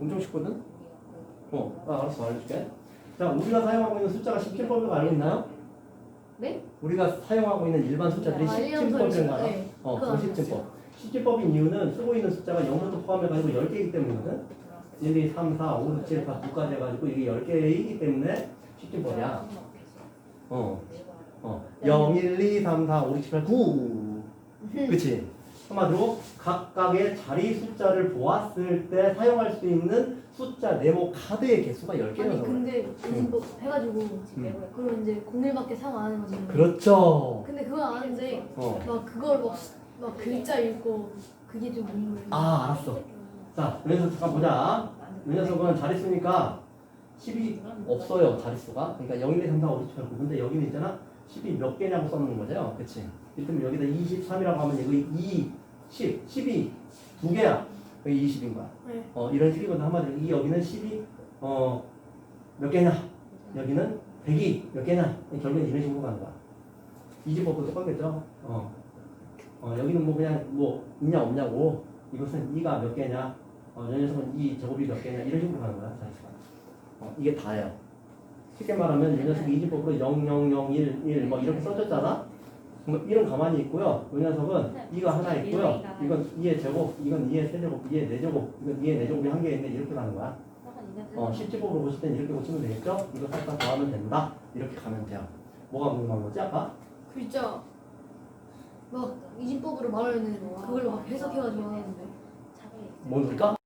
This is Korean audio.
엄청 쉽거든? 어, 아, 알았어, 알려줄게. 자, 우리가 사용하고 있는 숫자가 17법인 거 알고 있나요? 네? 우리가 사용하고 있는 일반 숫자들이 아, 17법인 거 알아? 네. 어, 그 17법. 17법인 이유는 쓰고 있는 숫자가 0부터 포함해가지고 10개이기 때문이거든? 1, 2, 3, 4, 5, 6, 7, 8, 9까지 해가지고 이게 10개이기 때문에 17법이야. 어, 어. 0, 1, 2, 3, 4, 5, 6, 7, 8, 9. 그치? 한마디로 각각의 자리 숫자를 보았을 때 사용할 수 있는 숫자 네모 카드의 개수가 10개여서 아니 근데 이거 해가지고 음. 그럼 이제 01밖에 사용 안 하는 거지. 그렇죠. 근데 그건 아는데 어. 막 그걸 막, 막 글자 읽고 그게 좀 뭔가. 아, 알았어. 자, 이 녀석 잠깐 보자. 이 녀석은 자릿수니까 10이 없어요, 자릿수가. 그러니까 0, 1, 2, 3, 4, 5, 6, 7, 8, 9. 근데 여기는 있잖아. 10이 몇 개냐고 써놓는 거죠. 그치? 이를테면 여기다 23이라고 하면 여기 2, 10, 10이 두 개야. 여기 20인 거야. 네. 어, 이런 식이거든. 한마디로 이 여기는 10이 어, 몇 개냐? 여기는 100이 몇 개냐? 결국엔 이런 식으로 가는 거야. 이집법도 똑같겠죠? 어. 어, 여기는 뭐 그냥 뭐 있냐 없냐고 이것은 이가 몇 개냐? 어, 이 녀석은 이 제곱이 몇 개냐? 이런 식으로 가는 거야. 자식아. 어, 이게 다예요. 쉽게 말하면 이 녀석이 이 집법으로 0, 0, 0, 1, 1, 뭐 이렇게 써졌잖아? 그럼 1은 가만히 있고요. 이 녀석은 2가 하나 있고요. 이건 2의 제곱, 이건 2의 세제곱, 2의 네제곱, 이건 2의 네제곱이 한 개 있는데 이렇게 가는 거야. 어, 실제법으로 보실 땐 이렇게 고치면 되겠죠? 이거 살짝 더하면 된다. 이렇게 가면 돼요. 뭐가 궁금한 거지 아까? 글자 막 이진법으로 말하는 그걸로 막 해석해가지고 하는데. 뭔 소리까?